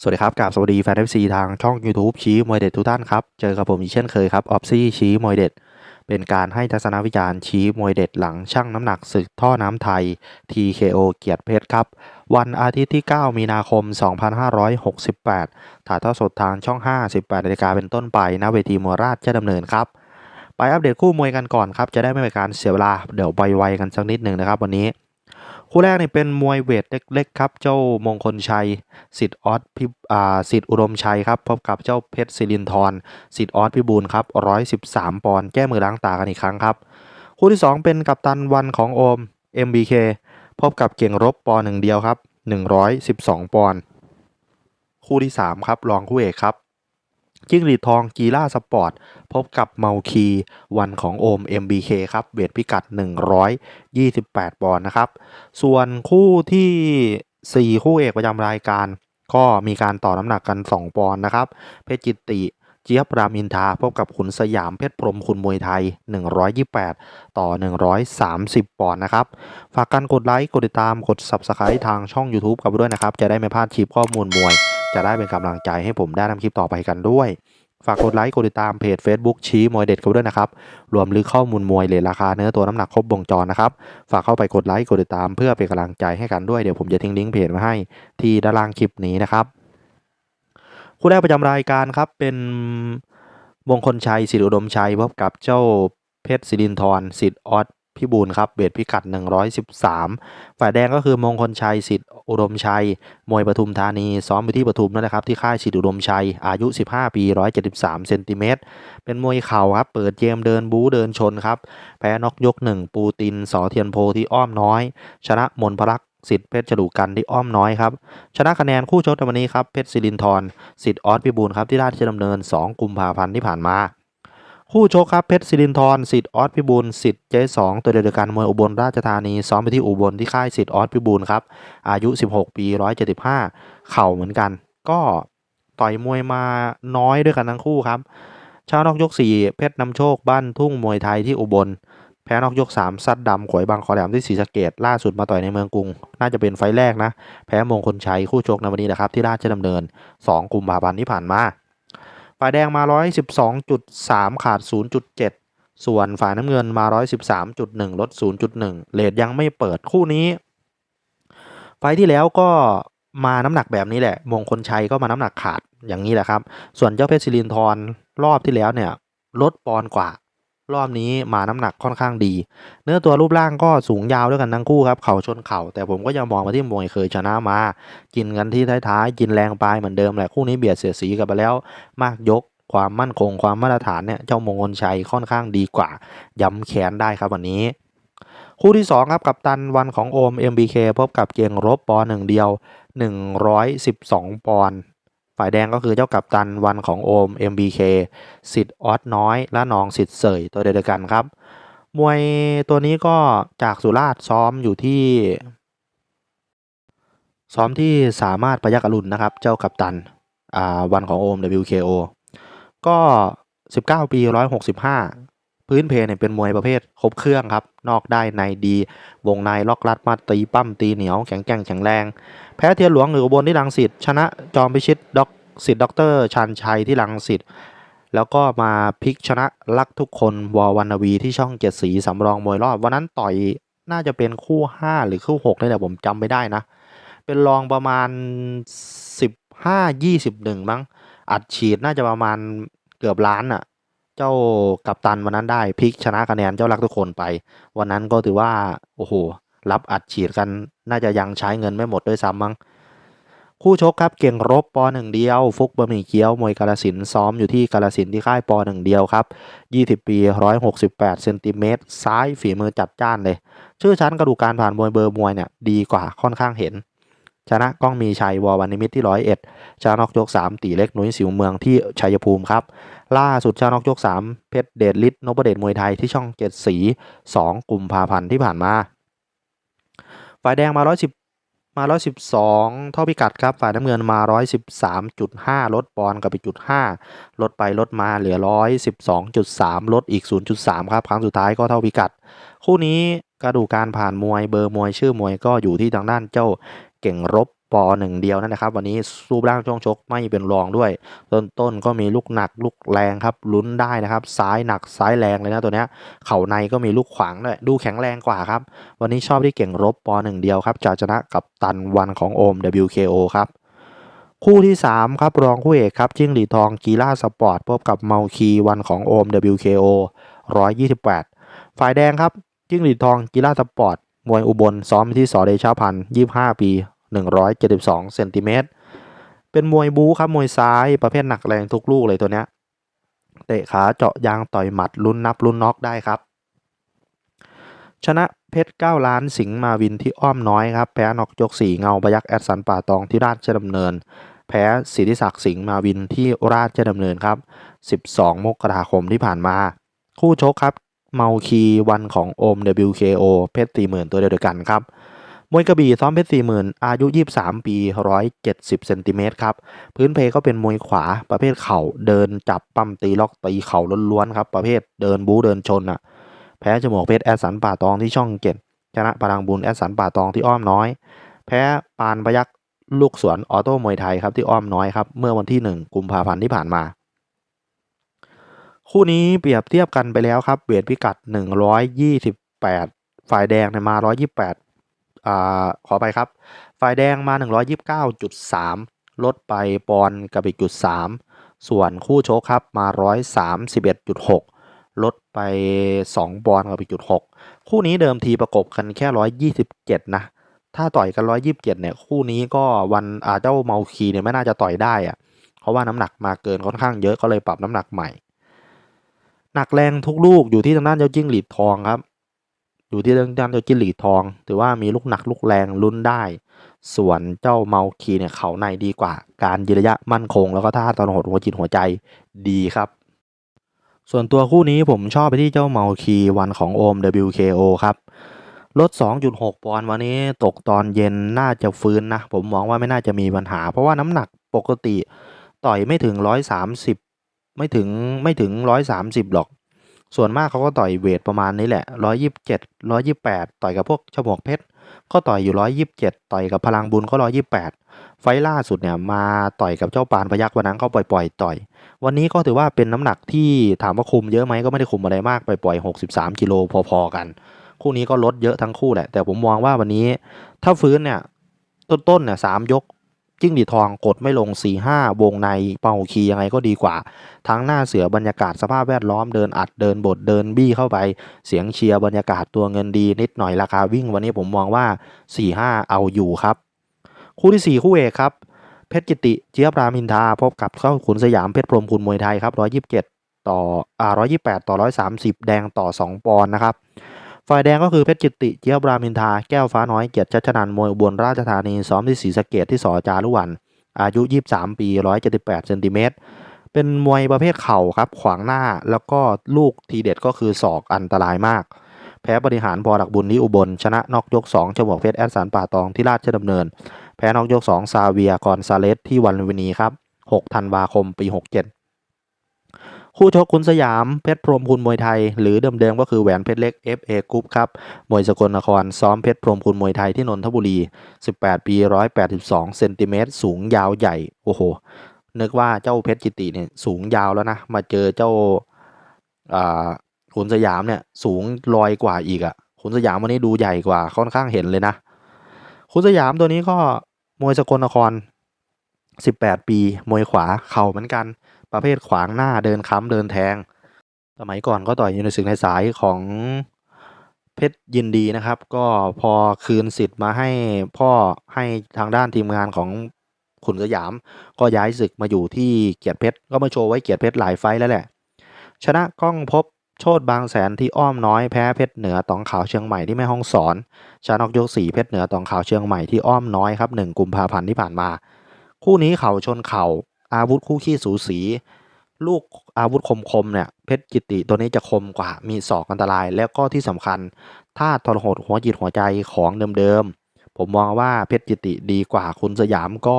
สวัสดีครับกราบสวัสดีแฟนเอฟซีทางช่อง YouTube ชี้มวยเด็ดทุกท่านครับ เจอกับผมอีกเช่นเคยครับออฟซี่ชี้มวยเด็ด เป็นการให้ทัศนวิจารณ์ชี้มวยเด็ดหลังชั่งน้ำหนักศึกท่อน้ำไทย TKO เกียรติเพชรครับ วันอาทิตย์ที่ 9 มีนาคม 2568 ถ่ายทอดสดทางช่อง5 18นาฬิกาเป็นต้นไปณเวทีมวราชดำเนินครับไปอัปเดตคู่มวยกันก่อนครับจะได้ไม่เป็นการเสียเวลาเดี๋ยวไวๆกันสักนิดหนึ่งนะครับ วันนี้ คู่แรกนี่เป็นมวยเวทเล็กๆครับ เจ้ามงคลชัยสิทธิ์ออสพิอ่าสิทธิ์อุดมชัยครับพบกับเจ้าเพชรศิรินทร์สิทธิ์ออสพิบูลครับ113ปอนด์แก้มือล้างตากันอีกครั้งครับ คู่ที่2เป็นกัปตันวันของโอม MBK พบกับเก่งรบปอหนึ่งเดียวครับ112ปอนด์คู่ที่3ครับรองคู่เอกครับ จิ้งหรีดทองกีล่าสปอร์ต พบกับเมาคีวันของโอม MBK ครับเวทพิกัด 128 ปอนด์นะครับ ส่วนคู่ที่ 4 คู่เอกประจำรายการ ก็มีการต่อน้ำหนักกัน 2 ปอนด์นะครับ เพชรจิตติเจี๊ยบรามอินทาพบกับขุนสยามเพชรพรหมคุณมวยไทย 128 ต่อ 130 ปอนด์นะครับ ฝากกันกดไลค์ กดติดตามกด Subscribe ทางช่อง YouTube กันด้วยนะครับ จะได้ไม่พลาดคลิปข้อมูลมวย จะได้เป็นกำลังใจให้ผมได้ทำคลิปต่อไปกันด้วย ฝากกดไลค์กดติดตามเพจ Facebook ชี้มวยเด็ดกันไปด้วยนะครับ รวมลึกข้อมูลมวยเลทราคาเนื้อตัวน้ำหนักครบวงจรนะครับ ฝากเข้าไปกดไลค์กดติดตามเพื่อเป็นกำลังใจให้กันด้วยเดี๋ยวผมจะทิ้งลิงก์เพจมาให้ที่ด้านล่างคลิปนี้นะครับคู่แรกประจำรายการครับเป็นมงคลชัยสิริอุดมชัยพบกับเจ้าเพชรศิรินทร์สิทธิ์ออส พิบูลครับเบทพิกัด 113 ฝ่ายแดงก็คือมงคลชัยสิทธิ์อุดมชัย มวยปทุมธานี ซ้อมอยู่ที่ปทุมนั่นแหละครับ ที่ค่ายสิทธิ์อุดมชัย อายุ 15 ปี 173 เซนติเมตร เป็นมวยเข่าครับ เปิดเกมเดินบู๊เดินชนครับ แพ้นอกยกหนึ่งปูติน สอเทียนโพที่อ้อมน้อย ชนะมนพรักษสิทธิ์เพชรจดุกันที่อ้อมน้อยครับ ชนะคะแนนคู่ชกในวันนี้ครับ เพชรศิรินทร์สิทธิ์ออสพิบูลครับที่ราชดำเนิน 2 กุมภาพันธ์ที่ผ่านมา คู่ชกครับเพชรศิรินทร์สิทธิ์ออสพิบูลสิทธิ์เจสองตัวเดียวกันมวยอุบลราชธานีซ้อมไปที่อุบลที่ค่ายสิทธิ์ออสพิบูลครับอายุ 16 ปี 175 เข่าเหมือนกัน ก็ต่อยมวยมาน้อยด้วยกันทั้งคู่ครับชาวนอกยก 4 เพชรนำโชคบ้านทุ่งมวยไทยที่อุบล แพ้นอกยก 3 ซัดดำขวยบางขอแหลมที่ศรีสะเกดล่าสุดมาต่อยในเมืองกรุง น่าจะเป็นไฟแรกนะ แพ้มงคลชัยคู่ชกในวันนี้นะครับที่ราชดำเนิน 2 กุมภาพันธ์ที่ผ่านมา ฝ่ายแดงมา 112.3 ขาด 0.7 ส่วนฝ่ายน้ำเงินมา 113.1 ลด 0.1 เลทยังไม่เปิดคู่นี้ ไฟที่แล้วก็มาน้ำหนักแบบนี้แหละ มงคลชัยก็มาน้ำหนักขาดอย่างนี้แหละครับ ส่วนเจ้าเพชรศิรินทรรอบที่แล้วเนี่ยลดปอนกว่า รอบนี้มาน้ำหนักค่อนข้างดี เนื้อตัวรูปร่างก็สูงยาวด้วยกันทั้งคู่ครับ เข่าชนเข่า แต่ผมก็ยังมองมาที่มวยเคยชนะมา กินกันที่ท้ายๆ กินแรงปลายเหมือนเดิมแหละ คู่นี้เบียดเสียดสีกันไปแล้ว มากยกความมั่นคงความมาตรฐานเนี่ย เจ้ามงคลชัยค่อนข้างดีกว่า ย้ำแขนได้ครับวันนี้ คู่ที่ 2 ครับกับตันวันของโอม MBK พบกับเกียงรบปอหนึ่งเดียว 112 ปอนด์ ฝ่ายแดงก็คือเจ้ากับตันวันของโอม MBK สิทธิ์ออสน้อย และน้องสิทธิ์เสยตัวเดียวกันครับ มวยตัวนี้ก็จากสุราษฎร์ซ้อมอยู่ที่ ซ้อมที่สามารถประยักอรุณนะครับ เจ้ากัปตันอ่าวันของโอม WKO ก็ 19 ปี 165 พื้นเพเนี่ยเป็นมวยประเภทครบเครื่องครับ นอกได้ในดี วงในล็อกลัดมาตีปั้มตีเหนียวแข็งแกร่งแข็งแรง แพ้เทียนหลวงหรือบลที่ลังสิตชนะจอมพิชิตด็อกสิทธิ์ด็อกเตอร์ชันชัยที่ลังสิตแล้วก็มาพลิกชนะลักทุกคนวอวันวีที่ช่องเจ็ดสีสำรองมวยรอบวันนั้นต่อยน่าจะเป็นคู่ 5 หรือคู่ 6นี่แหละผมจำไม่ได้นะ เป็นรองประมาณ 15 21 มั้ง อัดฉีดน่าจะประมาณเกือบล้านอะ เจ้ากัปตันวันนั้นได้พลิกชนะคะแนนเจ้ารักทุกคนไป วันนั้นก็ถือว่าโอ้โหรับอัดฉีดกันน่าจะยังใช้เงินไม่หมดด้วยซ้ำมั้งคู่ชกครับเก่งรบปอหนึ่งเดียว ฟุกบะหมี่เกี๊ยวมวยกาลสินซ้อมอยู่ที่กาลสินที่ค่ายปอหนึ่งเดียวครับ 20 ปี 168เซนติเมตรซ้ายฝีมือจัดจ้านเลย ชื่อชั้นกระดูกการผ่านมวยเบอร์มวยเนี่ยดีกว่าค่อนข้างเห็น ชนะก้องมีชัยวอวันนิมิตที่ร้อยเอ็ดชนะนอกยก3ตีเล็กนุ้ยสิวเมืองที่ชัยภูมิครับ ล่าสุดชนะนอกยก3เพชรเดชฤทธิ์นพเดชมวยไทยที่ช่องเจ็ดสี2กุมภาพันธ์ที่ผ่านมา ฝ่ายแดงมา110มา112เท่าพิกัดครับ ฝ่ายน้ำเงินมา113.5ลดปอนด์กับอีกจุด5ลดไปลดมาเหลือ112.3ลดอีก0.3ครับ ครั้งสุดท้ายก็เท่าพิกัด คู่นี้กระดูกการผ่านมวยเบอร์มวยชื่อมวยก็อยู่ที่ทางด้านเจ้า เก่งรบปอหนึ่งเดียวนั่นนะครับ วันนี้รูปร่างช่วงชกไม่เป็นรองด้วย ต้นต้นก็มีลูกหนักลูกแรงครับลุ้นได้นะครับ ซ้ายหนักซ้ายแรงเลยนะตัวเนี้ยเข่าในก็มีลูกขวางด้วยดูแข็งแรงกว่าครับ วันนี้ชอบที่เก่งรบปอหนึ่งเดียวครับจะชนะกับตันวันของโอม WKO ครับคู่ที่ 3 ครับ รองคู่เอกครับ จิ้งหรีดทองกีฬาสปอร์ตพบกับเมาคีวันของโอม WKO 128 ฝ่ายแดงครับ จิ้งหรีดทองกีฬาสปอร์ตมวยอุบลซ้อมที่สอเดชาพันธ์25 ปี 172เซนติเมตรเป็นมวยบู๊ครับมวยซ้ายประเภทหนักแรงทุกลูกเลยตัวเนี้ยเตะขาเจาะยางต่อยหมัดลุ้นนับลุ้นน็อกได้ครับ ชนะเพชร9ล้านสิงห์มาวินที่อ้อมน้อยครับ แพ้นอกยก4เงาพยักแอดสันป่าตองที่ราชดำเนิน แพ้ศิริศักดิ์สิงห์มาวินที่ราชดำเนินครับ 12 มกราคมที่ผ่านมา คู่ชกครับ เมาคีวันของโอม WKO เพชรสี่หมื่นตัวเดียวกันครับ มวยกระบี่ซ้อมเพชรสี่หมื่นอายุ 23 ปี 170เซนติเมตรครับ พื้นเพก็เป็นมวยขวาประเภทเข่าเดินจับปั้มตีล็อกตีเข่าล้วนๆครับประเภทเดินบู๊เดินชนอะ แพ้จมวกเพชรแอดสันป่าตองที่ช่องเจ็ดชนะพลังบุญแอดสันป่าตองที่อ้อมน้อย แพ้ปานพยักลูกสวนออโต้มวยไทยครับที่อ้อมน้อยครับเมื่อวันที่ 1 กุมภาพันธ์ที่ผ่านมา คู่นี้เปรียบเทียบกันไปแล้วครับเวทพิกัด 128 ฝ่ายแดงเนี่ยมา 128 อขอไปครับ ฝ่ายแดงมา 129.3 ลดไปปอนกับอีกจุด3ส่วนคู่โชคครับมา 131.6 ลดไป2ปอนกับอีกจุด6คู่นี้เดิมทีประกบกันแค่ 127 นะ ถ้าต่อยกัน 127 เนี่ย คู่นี้ก็วันอาเจ้าเมาคีเนี่ยไม่น่าจะต่อยได้อะเพราะว่าน้ำหนักมาเกินค่อนข้างเยอะก็เลยปรับน้ำหนักใหม่หนักแรงทุกลูกอยู่ที่ทางด้านเจ้าจิ้งหรีดทองครับ อยู่ที่ทางด้านเจ้าจิ้งหรีทอง ถือว่ามีลูกหนักลูกแรงลุ้นได้ ส่วนเจ้าเมาคีเนี่ยเขาในดีกว่า การยืนระยะมั่นคง แล้วก็ท่าตอนหดหัวจิตหัวใจดีครับส่วนตัวคู่นี้ผมชอบไปที่เจ้าเมาคีวันของโอม WKO ครับลด 2.6 ปอนด์วันนี้ตกตอนเย็นน่าจะฟื้นนะ ผมมองว่าไม่น่าจะมีปัญหา เพราะว่าน้ำหนักปกติต่อยไม่ถึง 130 ไม่ถึงไม่ถึง 130 หรอก ส่วนมากเขาก็ต่อยเวทประมาณนี้แหละ127 128ต่อยกับพวกฉมวกเพชรก็ต่อยอยู่127ต่อยกับพลังบุญก็128ไฟล่าสุดเนี่ยมาต่อยกับเจ้าปานพยักวันนั้นก็ปล่อยๆต่อย วันนี้ก็ถือว่าเป็นน้ำหนักที่ถามว่าคุมเยอะไหมก็ไม่ได้คุมอะไรมากปล่อยๆ63กิโลพอๆกัน คู่นี้ก็ลดเยอะทั้งคู่แหละ แต่ผมมองว่าวันนี้ถ้าฟื้นเนี่ยต้นๆเนี่ยสามยก จิ้งหรีดทองกดไม่ลง 4 5 วงในเป่าคียังไงก็ดีกว่า ทั้งหน้าเสือบรรยากาศสภาพแวดล้อมเดินอัดเดินบทเดินบี้เข้าไป เสียงเชียร์บรรยากาศตัวเงินดีนิดหน่อยราคาวิ่งวันนี้ผมมองว่า 4 5 เอาอยู่ครับ คู่ที่ 4 คู่เอกครับ เพชรกิติเจี๊ยบรามินทราพบกับเข้าขุนสยามเพชรพรหมคุณมวยไทยครับ127 ต่ออ่า128 ต่อ 130 แดงต่อ 2 ปอนด์นะครับ ฝ่ายแดงก็คือเพชรจิติเจี๊ยบรามินทราแก้วฟ้าน้อยเกียรติชัชนันมวยอุบลราชธานี ซ้อมที่ศรีสะเกดที่สอจารุวัน อายุ 23 ปี 178เซนติเมตร เป็นมวยประเภทเข่าครับ ขวางหน้าแล้วก็ลูกทีเด็ดก็คือศอกอันตรายมาก แพ้บริหารพอหลักบุญที่อุบล ชนะนอกยก2ฉมวกเพชรแอดสันป่าตองที่ราชดำเนิน แพ้นอกยก 2 ซาเวียกอนซาเลสที่วันลุมพินีครับ 6 ธันวาคม ปี 67 คู่ชกคุณสยามเพชรพรมคุณมวยไทย หรือเดิมๆก็คือแหวนเพชรเล็ก FA กรุ๊ปครับมวยสกลนครซ้อมเพชรพรมคุณมวยไทยที่นนทบุรี 18 ปี 182 เซนติเมตรสูงยาวใหญ่ โอ้โห นึกว่าเจ้าเพชรจิติเนี่ยสูงยาวแล้วนะ มาเจอเจ้าอ่าขุนสยามเนี่ยสูงลอยกว่าอีกอะ่ะขุนสยามวันนี้ดูใหญ่กว่าค่อนข้างเห็นเลยนะขุนสยามตัวนี้ก็มวยสกลนคร 18 ปี มวยขวาเข่าเหมือนกัน ประเภทขวางหน้าเดินค้ำเดินแทง สมัยก่อนก็ต่อยอยู่ในศึกในสายของเพชรยินดีนะครับ ก็พอคืนสิทธิ์มาให้พ่อให้ทางด้านทีมงานของขุนสยาม ก็ย้ายศึกมาอยู่ที่เกียรติเพชรก็มาโชว์ไว้เกียรติเพชรหลายไฟแล้วแหละ ชนะก้องพบโชดบางแสนที่อ้อมน้อยแพ้เพชรเหนือตองขาวเชียงใหม่ที่แม่ห้องสอนชนะนอกยกสี่เพชรเหนือตองขาวเชียงใหม่ที่อ้อมน้อยครับหนึ่งกุมภาพันธ์ที่ผ่านมา คู่นี้เข่าชนเข่า อาวุธคู่ขี้สูสี ลูกอาวุธคมๆเนี่ยเพชรกิติตัวนี้จะคมกว่ามีศอกอันตราย แล้วก็ที่สำคัญถ้าทรหดหัวจิตหัวใจของเดิมๆผมมองว่าเพชรกิติดีกว่าคุณสยามก็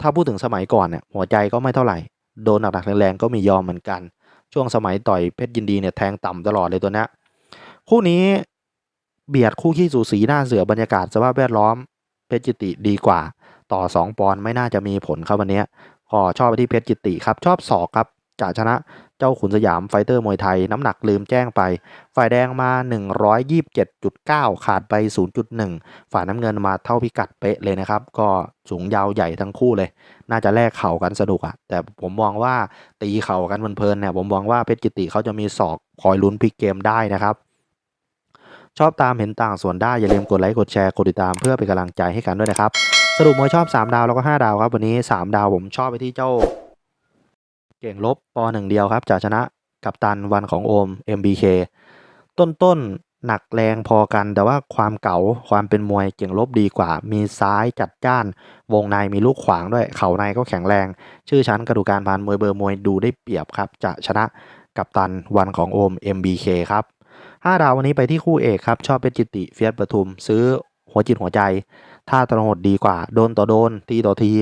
ถ้าพูดถึงสมัยก่อนเนี่ยหัวใจก็ไม่เท่าไหร่โดนหนักๆแรงๆก็มียอมเหมือนกัน ช่วงสมัยต่อยเพชรยินดีเนี่ยแทงต่ำตลอดเลยตัวนี้คู่นี้เบียดคู่ขี้สูสีหน้าเสือบรรยากาศสภาพแวดล้อมเพชรจิติดีกว่า ต่อ 2 ปอนด์ไม่น่าจะมีผลครับวันนี้ ก็ชอบไปที่เพชรจิตติครับ ชอบศอกครับจะชนะเจ้าขุนสยามไฟเตอร์มวยไทย น้ำหนักลืมแจ้งไป ฝ่ายแดงมา 127.9 ขาดไป 0.1 ฝ่ายน้ำเงินมาเท่าพิกัดเป๊ะเลยนะครับ ก็สูงยาวใหญ่ทั้งคู่เลย น่าจะแลกเข่ากันสนุกอะแต่ผมมองว่าตีเข่ากันเพลินเนี่ย ผมมองว่าเพชรจิตติเขาจะมีศอกคอยลุ้นพลิกเกมได้นะครับ ชอบตามเห็นต่างส่วนได้อย่าลืมกดไลค์กดแชร์กดติดตามเพื่อเป็นกำลังใจให้กันด้วยนะครับ สรุปมวยชอบ 3 ดาวแล้วก็ 5 ดาวครับ วันนี้ 3 ดาวผมชอบไปที่เจ้า เก่งลบปหนึ่งเดียวครับจะชนะกับตันวันของโอม MBK ต้นต้นหนักแรงพอกัน แต่ว่าความเก๋าความเป็นมวยเก่งลบดีกว่า มีซ้ายจัดจ้าน วงในมีลูกขวางด้วย เข่าในก็แข็งแรง ชื่อชั้นกระดูกการพานมวยเบอร์มวยดูได้เปรียบครับ จะชนะกับตันวันของโอม MBK ครับ5ดาววันนี้ไปที่คู่เอกครับ ชอบเป็นจิตติเฟียสปทุม ซื้อหัวจิตหัวใจ ถ้าตระหดดีกว่า โดนต่อโดนทีต่อที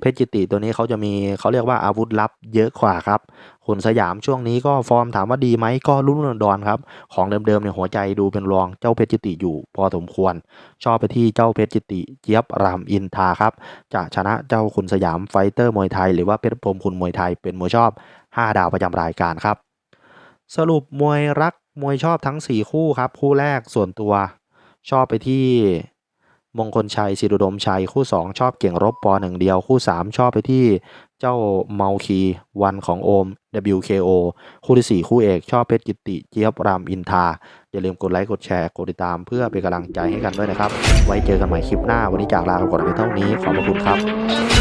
เพชรจิติตัวนี้เขาจะมีเขาเรียกว่าอาวุธลับเยอะกว่าครับขุนสยามช่วงนี้ก็ฟอร์มถามว่าดีไหมก็รุ่นดอนครับ ของเดิมๆเนี่ยหัวใจดูเป็นรองเจ้าเพชรจิติอยู่พอสมควร ชอบไปที่เจ้าเพชรจิติเจี๊ยบรามอินทาครับ จะชนะเจ้าขุนสยามไฟเตอร์มวยไทย หรือว่าเพชรพรมคุณมวยไทยเป็นมวยชอบ 5 ดาวประจำรายการครับ สรุปมวยรักมวยชอบทั้ง 4 คู่ครับ คู่แรกส่วนตัวชอบไปที่ มงคลชัยสิรุดมชัยคู่ 2 ชอบเก่งรบปอหนึ่งเดียวคู่ 3 ชอบไปที่เจ้าเมาคีวันของโอม WKO คู่ที่ 4 คู่เอกชอบเพชรกิติเจี๊ยบรามอินทา อย่าลืมกดไลค์กดแชร์กดติดตามเพื่อเป็นกำลังใจให้กันด้วยนะครับ ไว้เจอกันใหม่คลิปหน้าวันนี้จากลาไปก่อนเพียงเท่านี้ขอบพระคุณครับ